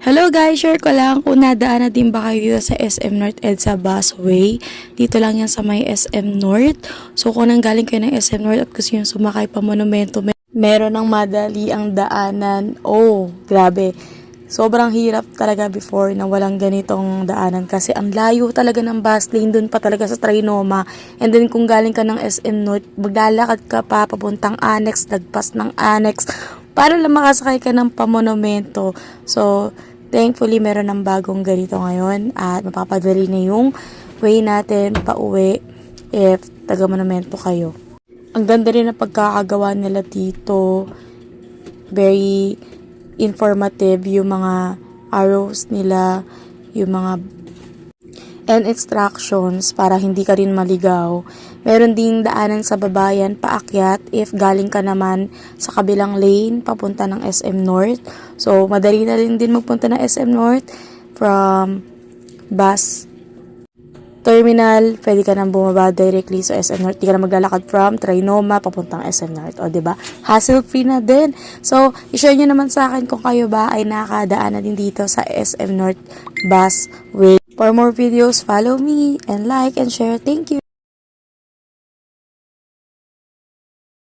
Hello guys, share ko lang kung nadaan na din ba kayo dito sa SM North EDSA Busway. Dito lang yan sa may SM North. So kung nang galing kayo ng SM North at gusto nyo sumakay pa monumento, mer- meron ng madali ang daanan. Oh, grabe. Sobrang hirap talaga before na walang ganitong daanan kasi ang layo talaga ng bus lane dun pa talaga sa Trinoma. And then kung galing ka ng SM North, maglalakad ka pa papuntang annex, lagpas ng annex para lang makasakay ka ng pamonumento. So, thankfully meron ng bagong ganito ngayon at mapapadali na yung way natin pauwi if taga monumento kayo. Ang ganda rin ng pagkakagawa nila dito. Very informative yung mga arrows nila, yung mga and instructions para hindi ka rin maligaw. Meron ding daanan sa babayan paakyat if galing ka naman sa kabilang lane papunta ng SM North. So, madali na rin din magpunta ng SM North from bus terminal, pwede ka nang bumaba directly sa SM North. Di ka na maglalakad from Trinoma papuntang SM North. O, ba? Hassle-free na din. So, i-share nyo naman sa akin kung kayo ba ay nakadaan na din dito sa SM North Busway. For more videos, follow me and like and share. Thank you!